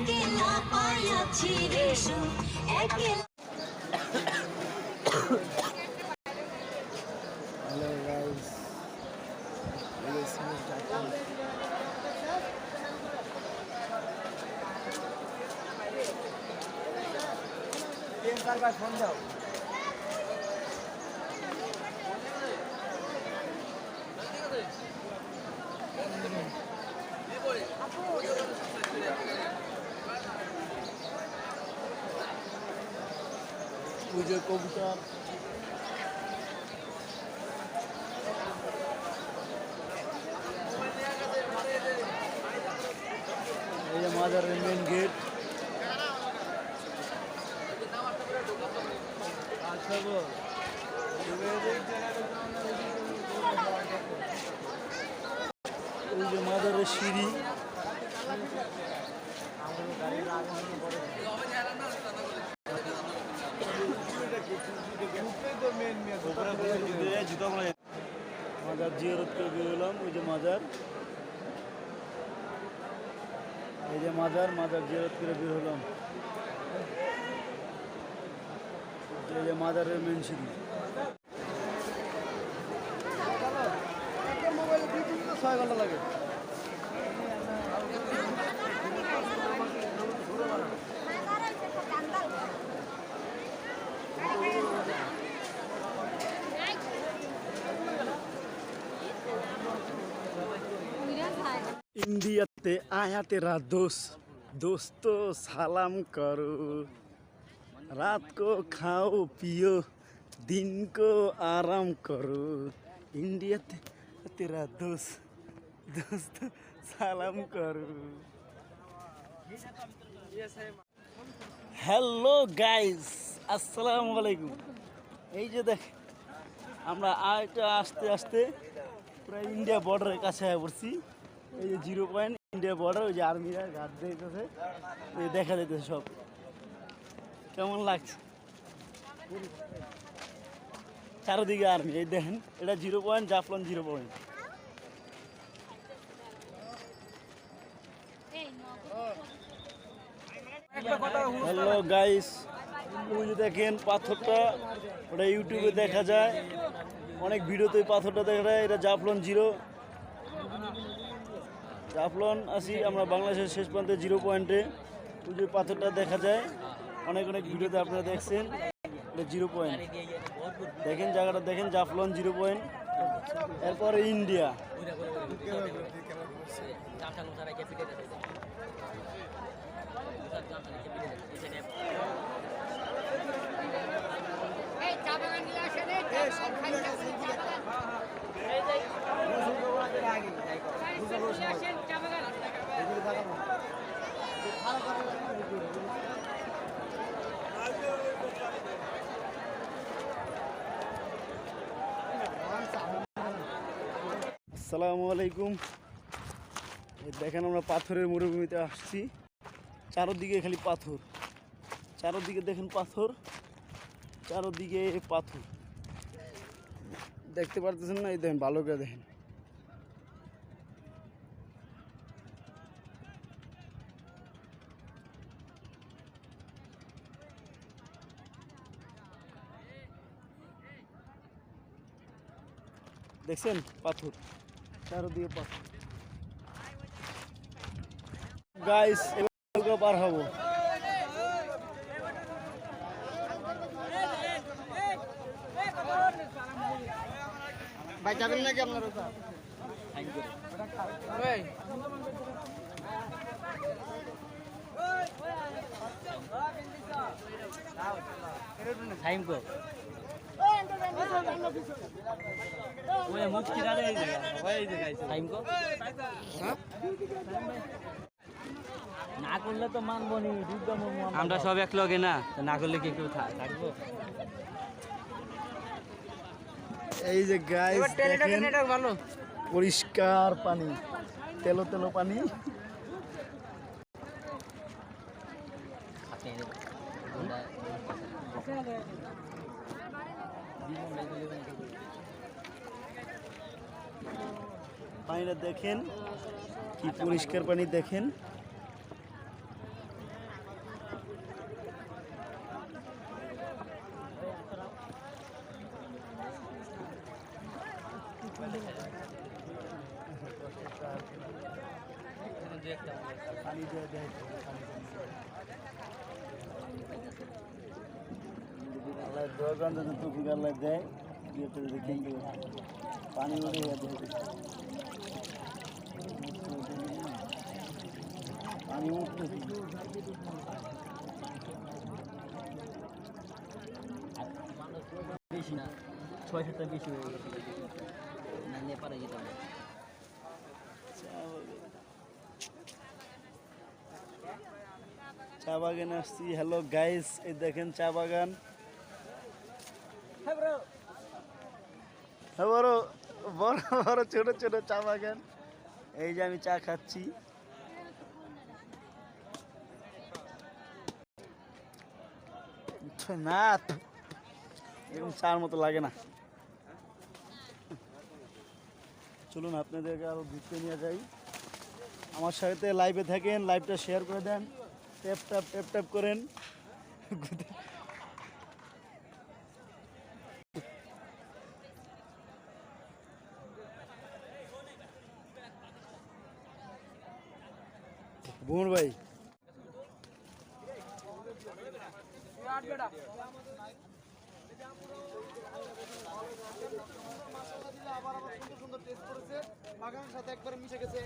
একলা পায়াছি রে সুখ একলা Hello guys. This is Jackie. Phone দাও পুজো কবুতর এই যে মাজারের মেন গেট। আচ্ছা গো মাজারের সিঁড়ি মাজার জিয়ারত করে বেরোলাম ওই যে মাজার। এই যে মাজার মাজার জিয়ারত করে বের হলাম। এই যে মাজারের মেন সিঁড়ি। ছয় ঘণ্টা লাগে। ইন্ডিয়াতে আয়াতে তেরা দোষ দোস্ত সালাম করো। রাত কো খাও, পিও, দিন কো আরাম করো। ইন্ডিয়াতে তেরা দোস, দোস্ত সালাম করো। হ্যালো গাইস, আসসালাম আলাইকুম। এই যে দেখ, আমরা আয়টা আসতে আসতে পুরো ইন্ডিয়া বর্ডারের কাছে পড়ছি। এই যে জিরো পয়েন্ট, ইন্ডিয়া বর্ডার ওই যে আর্মিরা গার্ড দিতেছে দেখা যাইতেছে সব। কেমন লাগছে? চারদিকে আর্মি এই দেখেন, এটা zero point Jaflong zero point. Hello guys ওই যে দেখেন, পাথরটা, ওটা ইউটিউবে দেখা যায়। অনেক ভিডিওতে পাথরটা দেখা যায়, এটা জাফলন জিরো। জাফলন আসি আমরা বাংলাদেশের শেষ প্রান্তে জিরো পয়েন্টে। যে পাথরটা দেখা যায়। অনেক অনেক ভিডিওতে আপনারা দেখছেন। Zero point. দেখেন জায়গাটা, দেখেন জাফলন জিরো পয়েন্ট। এরপরে ইন্ডিয়া। আসসালামু আলাইকুম। দেখেন আমরা পাথরের মরুভূমিতে আসছি। চারোদিকে খালি পাথর। চারোদিকে দেখেন পাথর। চারোদিকে পাথর। দেখতে পারতেছেন না? এই দেখেন, ভালো করে দেখেন। দেখছেন? পাথর। তেরো দিয়ে পাঁচ গাইস এবার পার হব। ভাই যাবেন নাকি আপনার ওই মুখ কিরা রে ওই টাইম কো না করলে তো মানবো নি আমরা সব এক লগে না না করলে কি কেউ থাকব? এই যে গাইস দেখেন পরিষ্কার পানি তেলো তেলো পানি। পানিটা দেখেন কি পরিষ্কার পানি দেখেন। পানি দিয়ে দেয় দোয়া টুপি পানি উঠে গেছে। পানি উঠতেছে বেশি না ছয় সাতটা বেশি হয়ে গেছে। না নেপালে যেতে হবে। চা বাগানে। আসছি। হ্যালো গাইস এই দেখেন চা বাগান হ্যাঁ বড় বড় বড়, ছোট ছোট চা বাগান। এই যে আমি চা খাচ্ছি। না, এরকম চার মতো লাগে না। চলুন আপনাদেরকে আরও ঘুরতে নিয়ে যাই। আমার সাথে লাইভে থাকেন লাইভটা শেয়ার করে দেন। ট্যাপ ট্যাপ ট্যাপ ট্যাপ করেন বুমর ভাই আবার আবার সুন্দর সুন্দর টেস্ট করেছে বাগানের সাথে একবার মিশে গেছে এক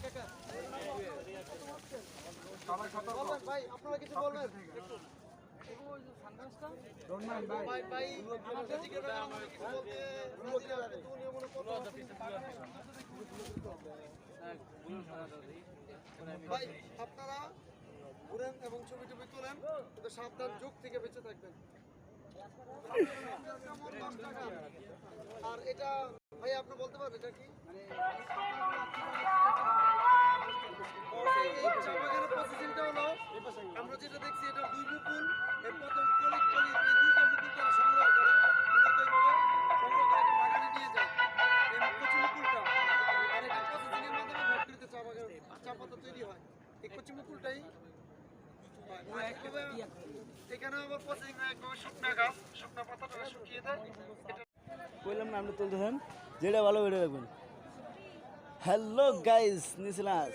একা বলবেন ভাই আপনারা কিছু বলবেন। ভাই ভাই আপনারা ঘুরেন এবং ছবি টবি তোলেন কিন্তু সাবধান যুগ থেকে বেঁচে থাকবেন? আর এটা ভাই আপনি বলতে পারবেন এটা কি? আমরা যেটা দেখছি এটা দুই মুকুল এর প্রথম কলিক কলিক এই দুইটা বাগান চা পাতা তৈরি হয়। এই কচি মুকুলটাই আর এখানে আবার প্রসেসিং একভাবে শুকনা গাছ শুকনা পাতাটা শুকিয়ে দেয়। এটা না আপনি তুলতেছেন যেটা ভালো ওইটা রাখবেন হ্যালো গাইস নিসলাস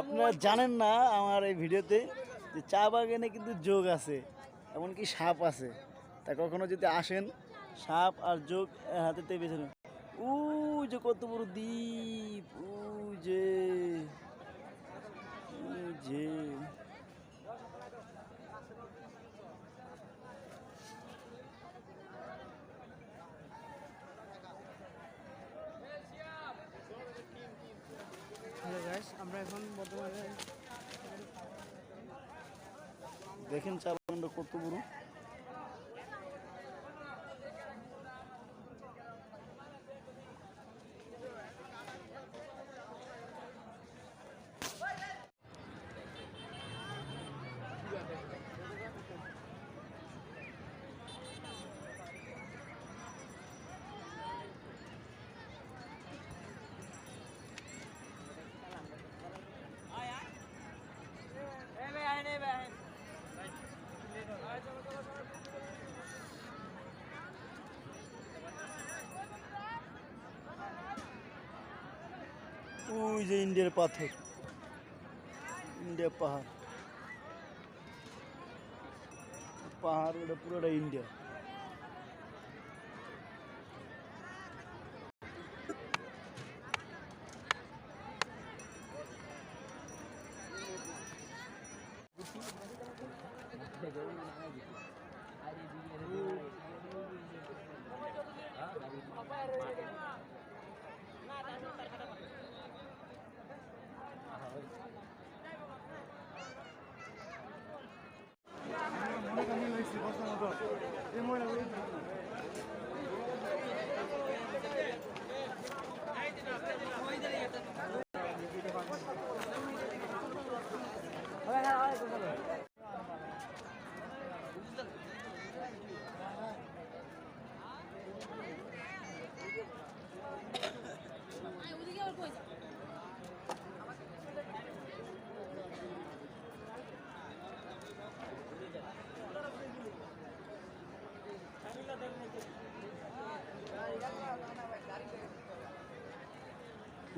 আপনারা জানেন না আমার এই ভিডিওতে যে চা বাগানে কিন্তু যোগ আছে এমনকি সাপ আছে। তা কখনো যদি আসেন সাপ আর যোগ হাতে বেছে নেন উ যে কত বড় দ্বীপ উ যে যে আমরা এখন বর্তমানে দেখেন চা কত বড়। ওই যে ইন্ডিয়ার পাথর। ইন্ডিয়া পাহাড়। পাহাড় ওটা পুরোটা ইন্ডিয়া।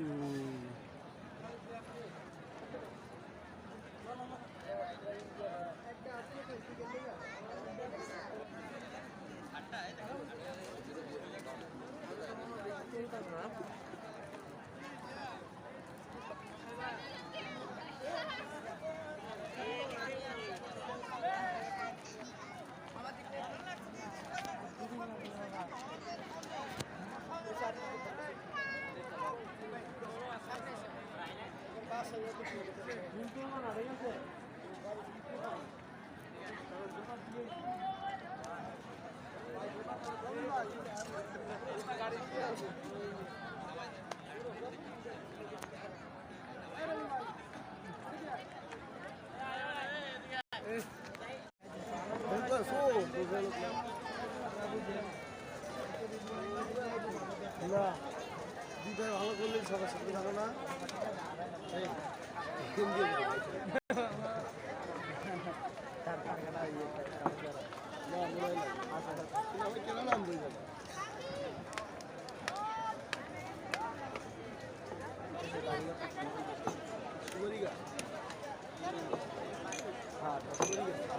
to না দুইটা ভালো করলে সবার সাথে থাকো না এই, তিন দিন। না, মনে হয় না। তুমি আমাকে কেন নাম দিই বলো? সুগরিকা? হ্যাঁ, সুগরিকা।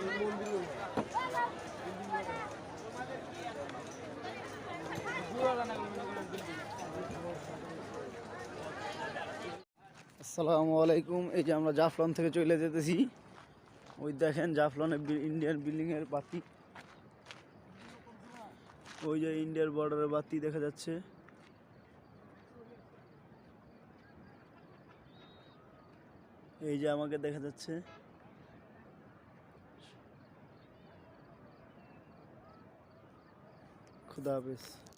এই মন্দির আসসালামু আলাইকুম। এই যে আমরা জাফলন থেকে চলে যেতেছি। ওই দেখেন জাফলনের ইন্ডিয়ান বিল্ডিংয়ের বাতি। ওই যে ইন্ডিয়ার বর্ডারের বাতি দেখা যাচ্ছে। এই যে আমাকে দেখা যাচ্ছে। খুদা হাফেজ।